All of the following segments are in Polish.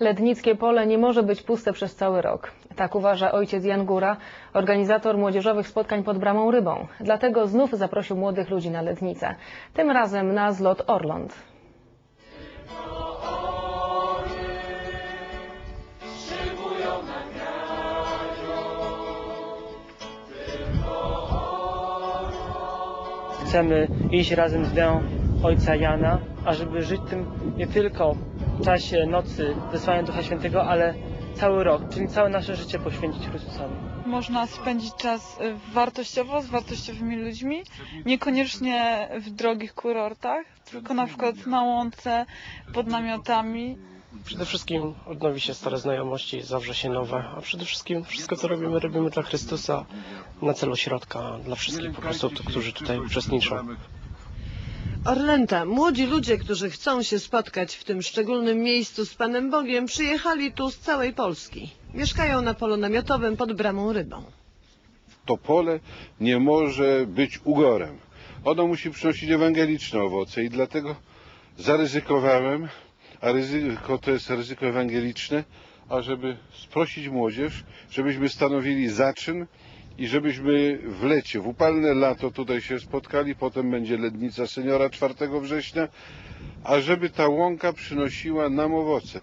Lednickie pole nie może być puste przez cały rok. Tak uważa ojciec Jan Góra, organizator młodzieżowych spotkań pod Bramą Rybą. Dlatego znów zaprosił młodych ludzi na Lednicę. Tym razem na zlot Orląt. Chcemy iść razem z ideą Ojca Jana, ażeby żyć tym nie tylko w czasie nocy wysłania Ducha Świętego, ale cały rok, czyli całe nasze życie poświęcić Chrystusowi. Można spędzić czas y, wartościowo z wartościowymi ludźmi, niekoniecznie w drogich kurortach, tylko na przykład na łące, pod namiotami. Przede wszystkim odnowi się stare znajomości, zawrze się nowe, a przede wszystkim wszystko co robimy, robimy dla Chrystusa, na celu środka, dla wszystkich po prostu, którzy tutaj uczestniczą. Orlęta, młodzi ludzie, którzy chcą się spotkać w tym szczególnym miejscu z Panem Bogiem, przyjechali tu z całej Polski. Mieszkają na polu namiotowym pod Bramą Rybą. to pole nie może być ugorem. Ono musi przynosić ewangeliczne owoce i dlatego zaryzykowałem, a ryzyko to jest ryzyko ewangeliczne, ażeby sprosić młodzież, żebyśmy stanowili zaczyn i żebyśmy w lecie, w upalne lato tutaj się spotkali, potem będzie lednica seniora 4 września, a żeby ta łąka przynosiła nam owoce.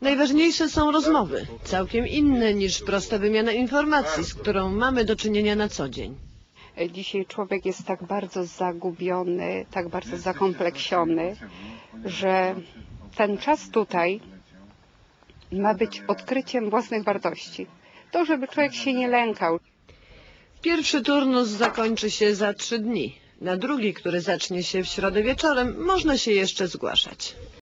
Najważniejsze są rozmowy, całkiem inne niż prosta wymiana informacji, z którą mamy do czynienia na co dzień. Dzisiaj człowiek jest tak bardzo zagubiony, tak bardzo zakompleksiony, że ten czas tutaj ma być odkryciem własnych wartości. To, żeby człowiek się nie lękał. Pierwszy turnus zakończy się za trzy dni. Na drugi, który zacznie się w środę wieczorem, można się jeszcze zgłaszać.